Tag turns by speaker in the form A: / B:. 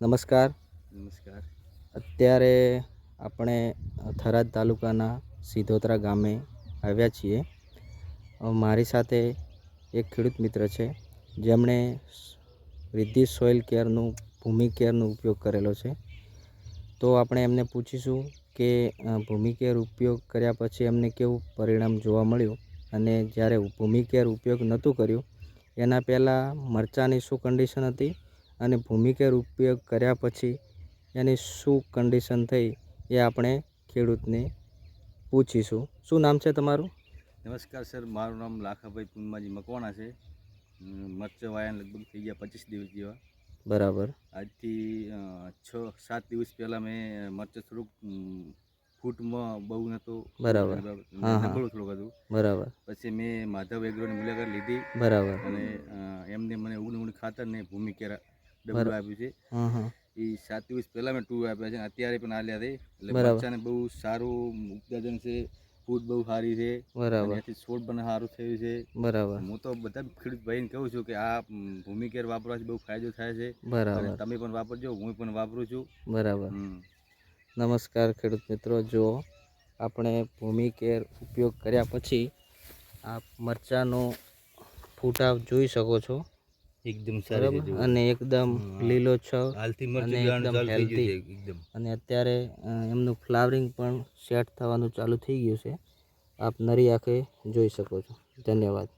A: નમસ્કાર.
B: નમસ્કાર.
A: અત્યારે આપણે થરાદ તાલુકાના સિધોતરા ગામે આવ્યા છીએ. મારી સાથે એક ખેડૂત મિત્ર છે. જેમણે રિદ્ધિ સોઇલ કેરનું ભૂમિ કેરનો ઉપયોગ કરેલો છે. તો આપણે એમને પૂછીશું કે ભૂમિ કેર ઉપયોગ કર્યા પછી એમને કેવું પરિણામ જોવા મળ્યું? અને જ્યારે ભૂમિ કેર ઉપયોગ નહોતું કર્યું એના પહેલાં મરચાંની શું કન્ડિશન હતી? અને ભૂમિકેર ઉપયોગ કર્યા પછી એની શું કન્ડિશન થઈ એ આપણે ખેડૂતને પૂછીશું. શું નામ છે તમારું?
B: નમસ્કાર સર મારું નામ લાખાભાઈ પુનમાજી મકવાણા છે. મરચાં વાયા લગભગ થઈ ગયા પચીસ દિવસ જેવા.
A: બરાબર.
B: આજથી છ સાત દિવસ પહેલાં મેં મરચ થોડુંક ફૂટમાં બહુ નહોતો.
A: બરાબર.
B: થોડું. થોડુંક હતું.
A: બરાબર.
B: પછી મેં માધવ એગ્રોની મુલાકાત લીધી.
A: બરાબર.
B: અને એમને મને ઉગણ ઉગણ ખાતર ને ભૂમિકેરા ડબલું આપ્યું છે. એ સાત દિવસ પહેલાં મેં ટુ આપ્યા છે અત્યારે પણ આલ્યા છે. એટલે બચ્ચાને બહુ સારું ઉત્પાદન છે ફૂડ બહુ સારી છે.
A: બરાબર.
B: એથી છોડ પણ સારું થયું છે.
A: બરાબર.
B: હું તો બધા ખેડૂત ભાઈને કહું છું કે આ ભૂમિકેર વાપરવાથી બહુ ફાયદો થાય છે.
A: બરાબર.
B: તમે પણ વાપરજો હું પણ વાપરું છું.
A: બરાબર. નમસ્કાર ખેડૂત મિત્રો. જો આપણે ભૂમિકેર ઉપયોગ કર્યા પછી આ મરચાંનો ફૂટાવ જોઈ શકો છો.
B: એકદમ
A: બરાબર? અને એકદમ લીલો છ અને એકદમ
B: હેલ્ધી
A: અને અત્યારે એમનું ફ્લાવરિંગ પણ સેટ થવાનું ચાલુ થઈ ગયું છે. આપ નરી આંખે જોઈ શકો છો. ધન્યવાદ.